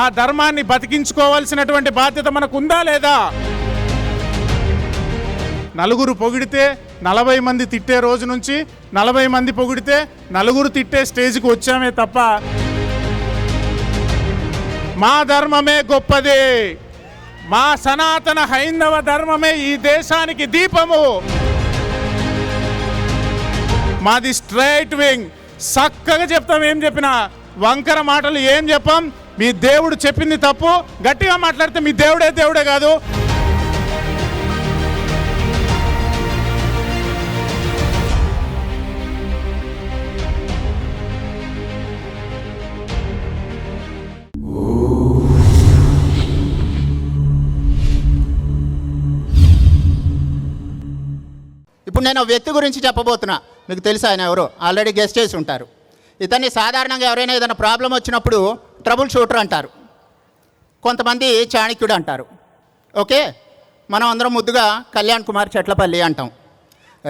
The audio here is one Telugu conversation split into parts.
ఆ ధర్మాన్ని బతికించుకోవాల్సినటువంటి బాధ్యత మనకు ఉందా లేదా? నలుగురు పొగిడితే నలభై మంది తిట్టే రోజు నుంచి నలభై మంది పొగిడితే నలుగురు తిట్టే స్టేజ్కి వచ్చామే తప్ప మా ధర్మమే గొప్పది. మా సనాతన హైందవ ధర్మమే ఈ దేశానికి దీపము. మాది స్ట్రైట్ వింగ్. చక్కగా చెప్తాం ఏం చెప్పినా. వంకర మాటలు ఏం చెప్పాం? మీ దేవుడు చెప్పింది తప్పు గట్టిగా మాట్లాడితే మీ దేవుడే దేవుడే కాదు. ఇప్పుడు నేను వ్యక్తి గురించి చెప్పబోతున్నా. మీకు తెలుసు ఆయన ఎవరు? ఆల్రెడీ గెస్ట్ చేసి ఉంటారు. ఇతన్ని సాధారణంగా ఎవరైనా ఏదైనా ప్రాబ్లం వచ్చినప్పుడు ట్రబుల్ షూటర్ అంటారు. కొంతమంది చాణక్యుడు అంటారు. ఓకే? మనం అందరం ముద్దుగా కళ్యాణ్ కుమార్ చెట్లపల్లి అంటాం.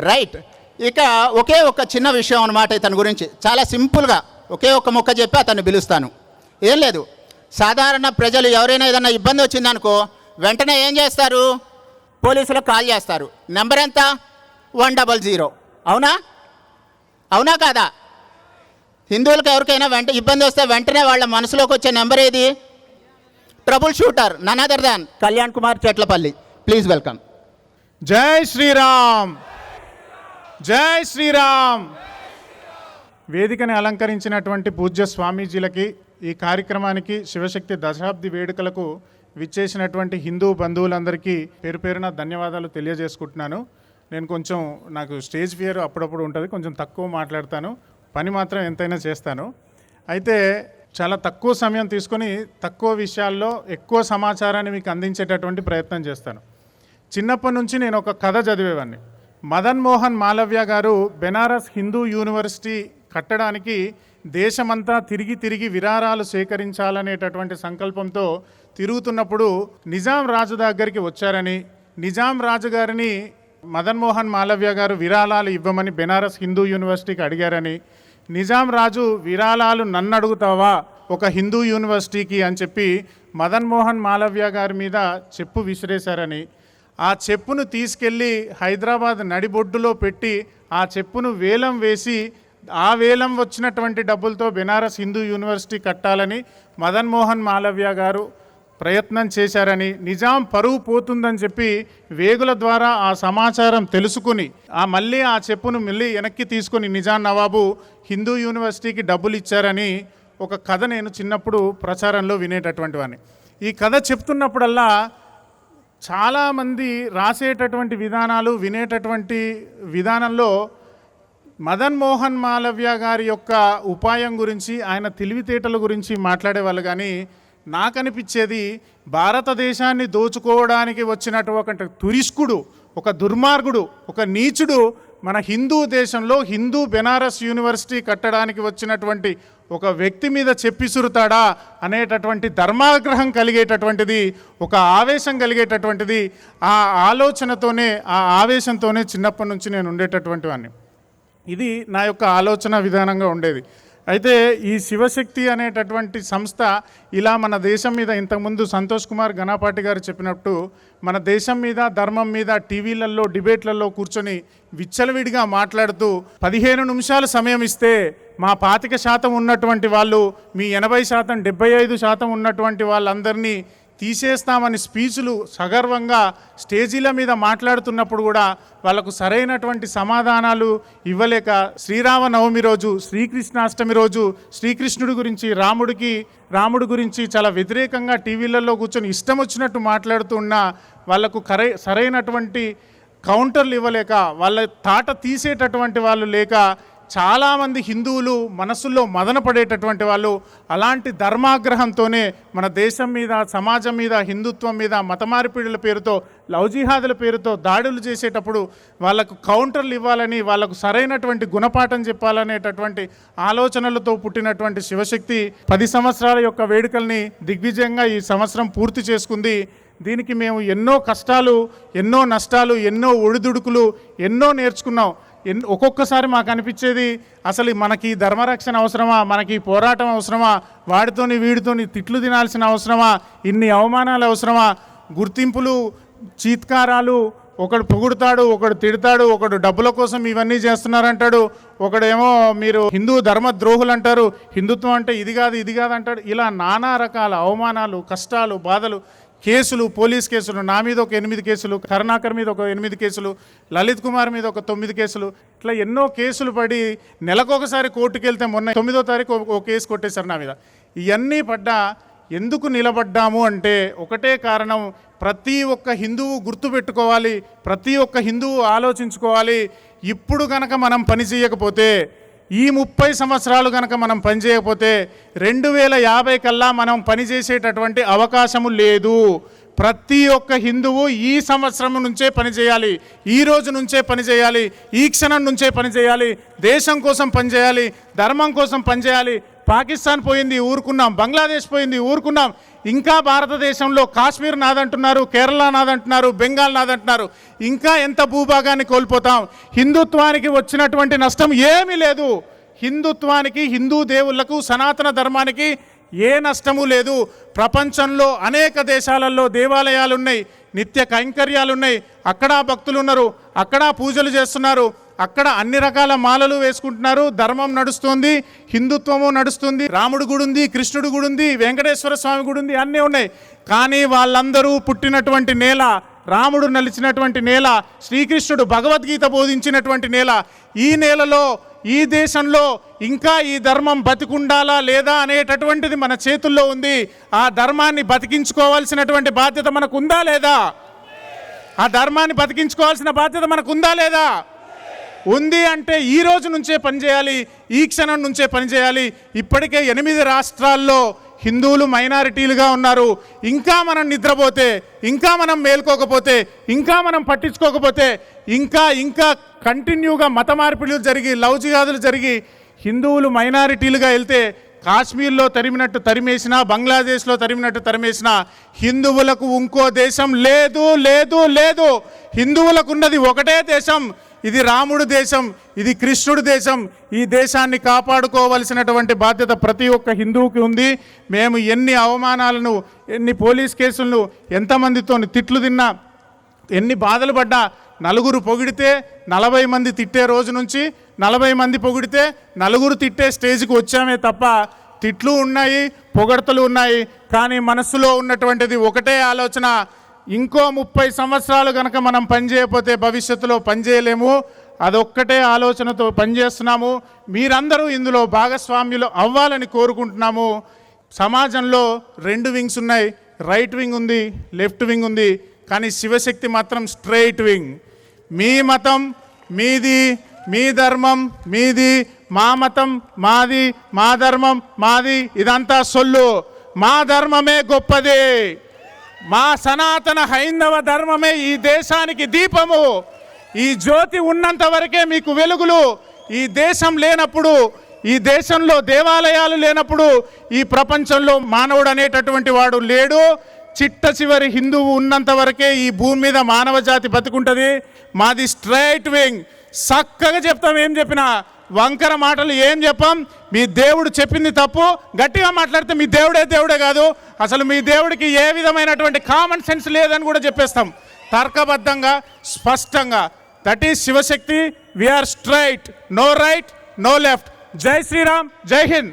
రైట్. ఇక ఒకే ఒక చిన్న విషయం అనమాట ఇతని గురించి. చాలా సింపుల్గా ఒకే ఒక ముక్క చెప్పి అతన్ని పిలుస్తాను. ఏం లేదు. సాధారణ ప్రజలు ఎవరైనా ఏదైనా ఇబ్బంది వచ్చిందనుకో వెంటనే ఏం చేస్తారు? పోలీసులకు కాల్ చేస్తారు. నెంబర్ ఎంత? One double zero. అవునా? అవునా కాదా? హిందువులకు ఎవరికైనా వెంట ఇబ్బంది వస్తే వెంటనే వాళ్ళ మనసులోకి వచ్చే నెంబర్ ఏది? Trouble shooter none other than Kalyan Kumar Chetlapalli. Please welcome జై శ్రీరామ్. జై శ్రీరామ్. వేదికని అలంకరించినటువంటి పూజ్య స్వామీజీలకి ఈ కార్యక్రమానికి శివశక్తి దశాబ్ది వేడుకలకు విచ్చేసినటువంటి హిందూ బంధువులందరికీ పేరు పేరున ధన్యవాదాలు తెలియజేసుకుంటున్నాను. నేను కొంచెం నాకు స్టేజ్ ఫియర్ అప్పుడప్పుడు ఉంటుంది కొంచెం తక్కువ మాట్లాడతాను. పని మాత్రం ఎంతైనా చేస్తాను. అయితే చాలా తక్కువ సమయం తీసుకొని తక్కువ విషయాల్లో ఎక్కువ సమాచారాన్ని మీకు అందించేటటువంటి ప్రయత్నం చేస్తాను. చిన్నప్పటి నుంచి నేను ఒక కథ చదివేవాడిని మదన్ మోహన్ మాలవ్య గారు బెనారస్ హిందూ యూనివర్సిటీ కట్టడానికి దేశమంతా తిరిగి తిరిగి విరారాలు సేకరించాలనేటటువంటి సంకల్పంతో తిరుగుతున్నప్పుడు నిజాం రాజు దగ్గరికి వచ్చారని నిజాం రాజు గారిని మదన్ మోహన్ మాలవ్య గారు విరాళాలు ఇవ్వమని బెనారస్ హిందూ యూనివర్సిటీకి అడిగారని నిజాం రాజు విరాళాలు నన్ను అడుగుతావా ఒక హిందూ యూనివర్సిటీకి అని చెప్పి మదన్ మోహన్ మాలవ్య గారి మీద చెప్పు విసిరేశారని. ఆ చెప్పును తీసుకెళ్ళి హైదరాబాద్ నడిబొడ్డులో పెట్టి ఆ చెప్పును వేలం వేసి ఆ వేలం వచ్చినటువంటి డబ్బులతో బెనారస్ హిందూ యూనివర్సిటీ కట్టాలని మదన్ మోహన్ మాలవ్య గారు ప్రయత్నం చేశారని నిజాం పరువు పోతుందని చెప్పి వేగుల ద్వారా ఆ సమాచారం తెలుసుకుని ఆ మళ్ళీ ఆ చెప్పును మళ్ళీ వెనక్కి తీసుకుని నిజాం నవాబు హిందూ యూనివర్సిటీకి డబ్బులు ఇచ్చారని ఒక కథ నేను చిన్నప్పుడు ప్రచారంలో వినేటటువంటి వాడిని. ఈ కథ చెప్తున్నప్పుడల్లా చాలామంది రాసేటటువంటి విధానాలు వినేటటువంటి విధానంలో మదన్ మోహన్ మాలవ్య గారి యొక్క ఉపాయం గురించి ఆయన తెలివితేటల గురించి మాట్లాడేవాళ్ళు కానీ నాకు అనిపించేది భారతదేశాన్ని దోచుకోవడానికి వచ్చినటువంటి తురిష్కుడు ఒక దుర్మార్గుడు ఒక నీచుడు మన హిందూ దేశంలో హిందూ బెనారస్ యూనివర్సిటీ కట్టడానికి వచ్చినటువంటి ఒక వ్యక్తి మీద చెప్పిసురుతాడా అనేటటువంటి ధర్మాగ్రహం కలిగేటటువంటిది ఒక ఆవేశం కలిగేటటువంటిది ఆ ఆలోచనతోనే ఆ ఆవేశంతోనే చిన్నప్పటి నుంచి నేను ఉండేటటువంటి వాడిని ఇది నా యొక్క ఆలోచన విధానంగా ఉండేది. అయితే ఈ శివశక్తి అనేటటువంటి సంస్థ ఇలా మన దేశం మీద ఇంతకుముందు సంతోష్ కుమార్ ఘనాపాటి గారు చెప్పినట్టు మన దేశం మీద ధర్మం మీద టీవీలలో డిబేట్లలో కూర్చొని విచ్చలవిడిగా మాట్లాడుతూ పదిహేను నిమిషాలు సమయం ఇస్తే మా పాతిక శాతం ఉన్నటువంటి వాళ్ళు మీ ఎనభై శాతం డెబ్బై ఐదు శాతం ఉన్నటువంటి వాళ్ళందరినీ తీసేస్తామని స్పీచ్లు సగర్వంగా స్టేజీల మీద మాట్లాడుతున్నప్పుడు కూడా వాళ్ళకు సరైనటువంటి సమాధానాలు ఇవ్వలేక శ్రీరామనవమి రోజు శ్రీకృష్ణాష్టమి రోజు శ్రీకృష్ణుడి గురించి రాముడికి రాముడి గురించి చాలా వ్యతిరేకంగా టీవీలలో కూర్చొని ఇష్టం వచ్చినట్టు మాట్లాడుతూ ఉన్న వాళ్ళకు కరై సరైనటువంటి కౌంటర్లు ఇవ్వలేక వాళ్ళ తాట తీసేటటువంటి వాళ్ళు లేక చాలామంది హిందువులు మనసుల్లో మదన పడేటటువంటి వాళ్ళు అలాంటి ధర్మాగ్రహంతోనే మన దేశం మీద సమాజం మీద హిందుత్వం మీద మతమార్పిడుల పేరుతో లవ్ జిహాదుల పేరుతో దాడులు చేసేటప్పుడు వాళ్ళకు కౌంటర్లు ఇవ్వాలని వాళ్ళకు సరైనటువంటి గుణపాఠం చెప్పాలనేటటువంటి ఆలోచనలతో పుట్టినటువంటి శివశక్తి పది సంవత్సరాల యొక్క వేడుకల్ని దిగ్విజయంగా ఈ సంవత్సరం పూర్తి చేసుకుంది. దీనికి మేము ఎన్నో కష్టాలు ఎన్నో నష్టాలు ఎన్నో ఒడిదుడుకులు ఎన్నో నేర్చుకున్నాం. ఒక్కొక్కసారి మాకు అనిపించేది అసలు మనకి ధర్మరక్షణ అవసరమా మనకి పోరాటం అవసరమా వాడితోని వీడితోని తిట్లు తినాల్సిన అవసరమా ఇన్ని అవమానాలు అవసరమా గుర్తింపులు చీత్కారాలు ఒకడు పొగుడుతాడు ఒకడు తిడతాడు ఒకడు డబ్బుల కోసం ఇవన్నీ చేస్తున్నారంటాడు ఒకడేమో మీరు హిందూ ధర్మ ద్రోహులు అంటారు హిందుత్వం అంటే ఇది కాదు ఇది కాదు అంటాడు ఇలా నానా రకాల అవమానాలు కష్టాలు బాధలు కేసులు పోలీస్ కేసులు నా మీద ఒక ఎనిమిది కేసులు కరుణాకర్ మీద ఒక ఎనిమిది కేసులు లలిత్ కుమార్ మీద ఒక తొమ్మిది కేసులు ఇట్లా ఎన్నో కేసులు పడి నెలకొకసారి కోర్టుకు వెళ్తే మొన్న తొమ్మిదో తారీఖు ఒక- కేసు కొట్టేశారు నా మీద. ఇవన్నీ పడ్డా ఎందుకు నిలబడ్డాము అంటే ఒకటే కారణం ప్రతి ఒక్క హిందువు గుర్తుపెట్టుకోవాలి ప్రతి ఒక్క హిందువు ఆలోచించుకోవాలి ఇప్పుడు కనుక మనం పని చేయకపోతే ఈ ముప్పై సంవత్సరాలు కనుక మనం పని చేయకపోతే రెండు వేల యాభై కల్లా మనం పని చేసేటటువంటి అవకాశము లేదు. ప్రతి ఒక్క హిందువు ఈ సంవత్సరం నుంచే పని చేయాలి ఈ రోజు నుంచే పని చేయాలి ఈ క్షణం నుంచే పని చేయాలి దేశం కోసం పని చేయాలి ధర్మం కోసం పని చేయాలి పాకిస్తాన్ పోయింది ఊరుకున్నాం. బంగ్లాదేశ్ పోయింది ఊరుకున్నాం. ఇంకా భారతదేశంలో కాశ్మీర్ నాదంటున్నారు కేరళ నాదంటున్నారు బెంగాల్ నాదంటున్నారు. ఇంకా ఎంత భూభాగాన్ని కోల్పోతాం? హిందుత్వానికి వచ్చినటువంటి నష్టం ఏమీ లేదు. హిందుత్వానికి హిందూ దేవుళ్ళకు సనాతన ధర్మానికి ఏ నష్టము లేదు. ప్రపంచంలో అనేక దేశాలలో దేవాలయాలు ఉన్నాయి నిత్య కైంకర్యాలు ఉన్నాయి అక్కడ భక్తులు ఉన్నారు అక్కడ పూజలు చేస్తున్నారు. అక్కడ అన్ని రకాల మాలలు వేసుకుంటున్నారు. ధర్మం నడుస్తుంది. హిందుత్వము నడుస్తుంది. రాముడు గుడి ఉంది కృష్ణుడు గుడి ఉంది వెంకటేశ్వర స్వామి గుడి ఉంది అన్నీ ఉన్నాయి. కానీ వాళ్ళందరూ పుట్టినటువంటి నేల రాముడు నలిచినటువంటి నేల శ్రీకృష్ణుడు భగవద్గీత బోధించినటువంటి నేల ఈ నేలలో ఈ దేశంలో ఇంకా ఈ ధర్మం బతికుండాలా లేదా అనేటటువంటిది మన చేతుల్లో ఉంది. ఆ ధర్మాన్ని బతికించుకోవాల్సినటువంటి బాధ్యత మనకు ఉందా లేదా? ఆ ధర్మాన్ని బతికించుకోవాల్సిన బాధ్యత మనకు ఉందా లేదా? ఉంది అంటే ఈ రోజు నుంచే పనిచేయాలి ఈ క్షణం నుంచే పనిచేయాలి ఇప్పటికే ఎనిమిది రాష్ట్రాల్లో హిందువులు మైనారిటీలుగా ఉన్నారు. ఇంకా మనం నిద్రపోతే ఇంకా మనం మేల్కోకపోతే ఇంకా మనం పట్టించుకోకపోతే ఇంకా ఇంకా కంటిన్యూగా మత మార్పిడులు జరిగి లవ్ జిహాదులు జరిగి హిందువులు మైనారిటీలుగా వెళ్తే కాశ్మీర్లో తరిమినట్టు తరిమేసినా బంగ్లాదేశ్లో తరిమినట్టు తరిమేసినా హిందువులకు ఇంకో దేశం లేదు లేదు లేదు. హిందువులకు ఉన్నది ఒకటే దేశం. ఇది రాముడు దేశం ఇది కృష్ణుడు దేశం. ఈ దేశాన్ని కాపాడుకోవలసినటువంటి బాధ్యత ప్రతి ఒక్క హిందువుకి ఉంది. మేము ఎన్ని అవమానాలను ఎన్ని పోలీస్ కేసులను ఎంతమందితో తిట్లు తిన్నా ఎన్ని బాధలు పడ్డా నలుగురు పొగిడితే నలభై మంది తిట్టే రోజు నుంచి నలభై మంది పొగిడితే నలుగురు తిట్టే స్టేజ్కి వచ్చామే తప్ప తిట్లు ఉన్నాయి పొగడతలు ఉన్నాయి. కానీ మనస్సులో ఉన్నటువంటిది ఒకటే ఆలోచన ఇంకో ముప్పై సంవత్సరాలు కనుక మనం పనిచేయకపోతే భవిష్యత్తులో పనిచేయలేము అదొక్కటే ఆలోచనతో పనిచేస్తున్నాము మీరందరూ ఇందులో భాగస్వామ్యులు అవ్వాలని కోరుకుంటున్నాము. సమాజంలో రెండు వింగ్స్ ఉన్నాయి. రైట్ వింగ్ ఉంది లెఫ్ట్ వింగ్ ఉంది. కానీ శివశక్తి మాత్రం స్ట్రైట్ వింగ్ మీ మతం మీది మీ ధర్మం మీది మా మతం మాది మా ధర్మం మాది ఇదంతా సొల్లు. మా ధర్మమే గొప్పది. మా సనాతన హైందవ ధర్మమే ఈ దేశానికి దీపము. ఈ జ్యోతి ఉన్నంత వరకే మీకు వెలుగులు. ఈ దేశం లేనప్పుడు ఈ దేశంలో దేవాలయాలు లేనప్పుడు ఈ ప్రపంచంలో మానవుడు అనేటటువంటి వాడు లేడు. చిట్ట చివరి హిందువు ఉన్నంత వరకే ఈ భూమి మీద మానవ జాతి బతుకుంటుంది. మాది స్ట్రైట్ వింగ్ చక్కగా చెప్తాం ఏం చెప్పినా. వంకర మాటలు ఏం చెప్పాం. మీ దేవుడు చెప్పింది తప్పు. గట్టిగా మాట్లాడితే మీ దేవుడే దేవుడే కాదు. అసలు మీ దేవుడికి ఏ విధమైనటువంటి కామన్ సెన్స్ లేదని కూడా చెప్పేస్తాం. తర్కబద్ధంగా స్పష్టంగా. That is Shivashakti. We're straight no right no left జై శ్రీరామ్ జై హింద్.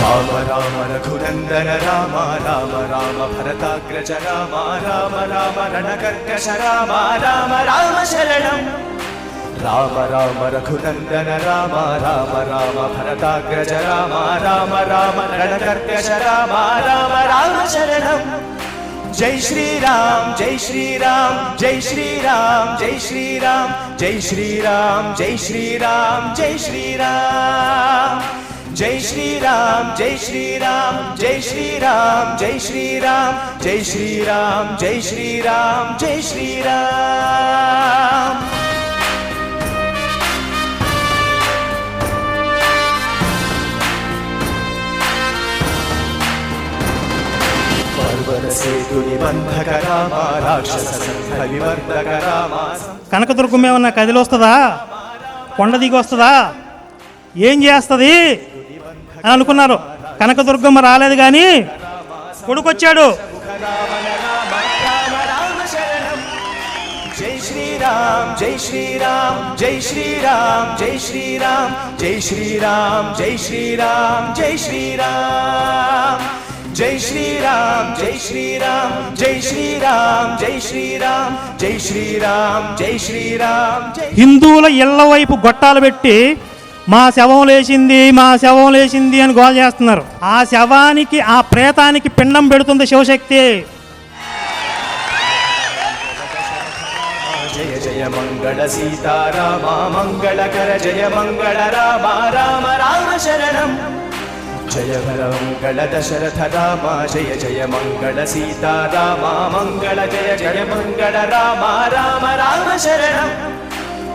రామ రామ రఘునందన రామ రామ రామ భరతాగ్రజ రామ రామ రామ రణకర్కశ రామ రామ రామ శరణం రామ రామ రఘునందన రామ రామ రామ భరతాగ్రజ రామ రామ రామ రణకర్కశ రామ రామ రామ శరణం జై శ్రీరామ్ జై శ్రీరామ్ జై శ్రీరామ్ జై శ్రీరామ్ జై శ్రీరామ్ జై శ్రీరామ్ జై శ్రీరామ్ జై శ్రీరామ్ జై శ్రీరామ్ జై శ్రీరామ్ జై శ్రీరామ్ జై శ్రీరామ్ జై శ్రీరామ్ జై శ్రీరామ్. కనకదుర్గం ఏమన్నా కదిలి వస్తుందా కొండ దిగి వస్తుందా ఏం చేస్తుంది? అని అనుకున్నారు కనకదుర్గమ్మ రాలేదు కానీ కొడుకొచ్చాడు జై శ్రీరామ్ జై శ్రీరామ్ జై శ్రీరామ్ జై శ్రీరామ్ జై శ్రీరామ్ జై శ్రీరామ్ జై శ్రీరామ్ జై శ్రీరామ్ జై శ్రీరామ్ జై శ్రీరామ్ జై శ్రీరామ్ జై శ్రీరామ్ జై శ్రీరామ్ హిందువుల ఇళ్ళ వైపు గొట్టాలు పెట్టి మా శవం లేచింది మా శవం లేచింది అని గోల చేస్తున్నారు. ఆ శవానికి ఆ ప్రేతానికి పిండం పెడుతుంది శివశక్తి. జయ జయ మంగళ సీతారామ మంగళకర జయ మంగళ రామ రామ రామ శరణం. జయ మంగళ దశరథ రామ జయ జయ మంగళ సీతారామ మంగళ జయ జయ మంగళ రామ రామ రామ శరణం.